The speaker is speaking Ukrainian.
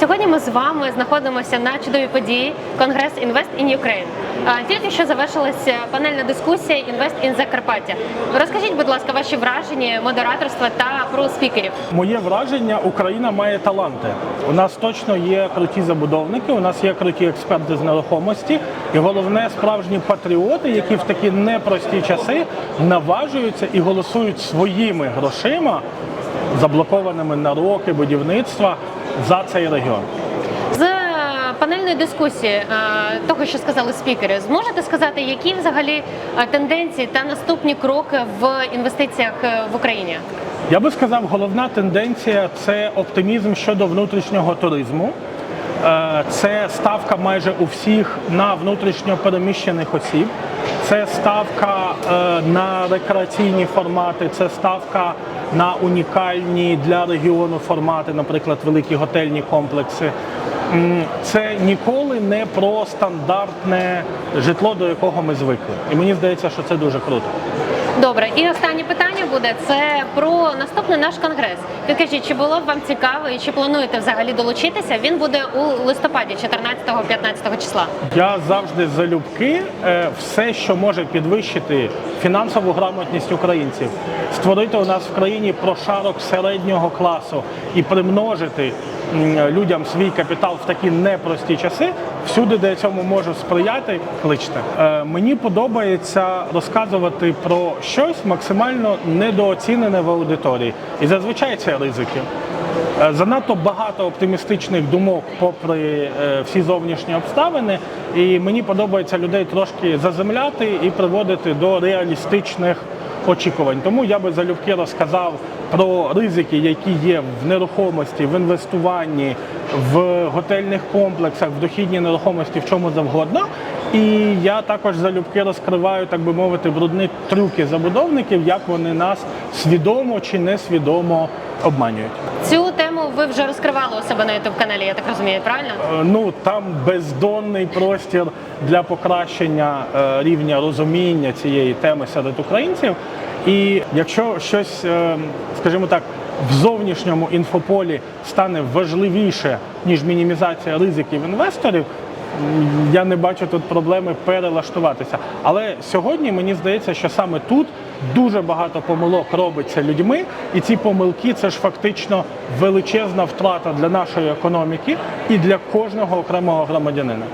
Сьогодні ми з вами знаходимося на чудовій події Конгрес Invest in Ukraine. Тільки що завершилася панельна дискусія Invest in Закарпаття. Розкажіть, будь ласка, ваші враження модераторства та про спікерів. Моє враження, Україна має таланти. У нас точно є круті забудовники, у нас є круті експерти з нерухомості, і головне справжні патріоти, які в такі непрості часи наважуються і голосують своїми грошима, заблокованими на роки будівництва за цей регіон. З панельної дискусії е, того, що сказали спікери, зможете сказати, які взагалі е, тенденції та наступні кроки в інвестиціях е, в Україні? Я би сказав, головна тенденція це оптимізм щодо внутрішнього туризму. Е, Це ставка майже у всіх на внутрішньо переміщених осіб. Це ставка е, на рекреаційні формати, це ставка на унікальні для регіону формати, наприклад, великі готельні комплекси. Це ніколи не про стандартне житло, до якого ми звикли. І мені здається, що це дуже круто. Добре, і останнє питання буде це про наступний наш конгрес. Підкажіть, чи було б вам цікаво і чи плануєте взагалі долучитися? Він буде у листопаді, 14-15 числа. Я завжди залюбки е, все, що може підвищити фінансову грамотність українців, створити у нас в країні прошарок середнього класу і примножити людям свій капітал в такі непрості часи. Всюди, де я цьому можу сприяти, кличте. Е, Мені подобається розказувати про щось максимально недооцінене в аудиторії, і зазвичай це ризики. Е, Занадто багато оптимістичних думок, попри е, всі зовнішні обставини, і мені подобається людей трошки заземляти і приводити до реалістичних очікувань. Тому я би залюбки розказав про ризики, які є в нерухомості, в інвестуванні, в готельних комплексах, в дохідній нерухомості, в чому завгодно. І я також залюбки розкриваю, так би мовити, брудні трюки забудовників, як вони нас свідомо чи несвідомо обманюють. Цю ви вже розкривали у себе на youtube каналі, я так розумію, правильно? Е, Ну там бездонний простір для покращення е, рівня розуміння цієї теми серед українців. І якщо щось, е, скажімо так, в зовнішньому інфополі стане важливіше ніж мінімізація ризиків інвесторів. Я не бачу тут проблеми перелаштуватися. Але сьогодні мені здається, що саме тут дуже багато помилок робиться людьми, і ці помилки це ж фактично величезна втрата для нашої економіки і для кожного окремого громадянина.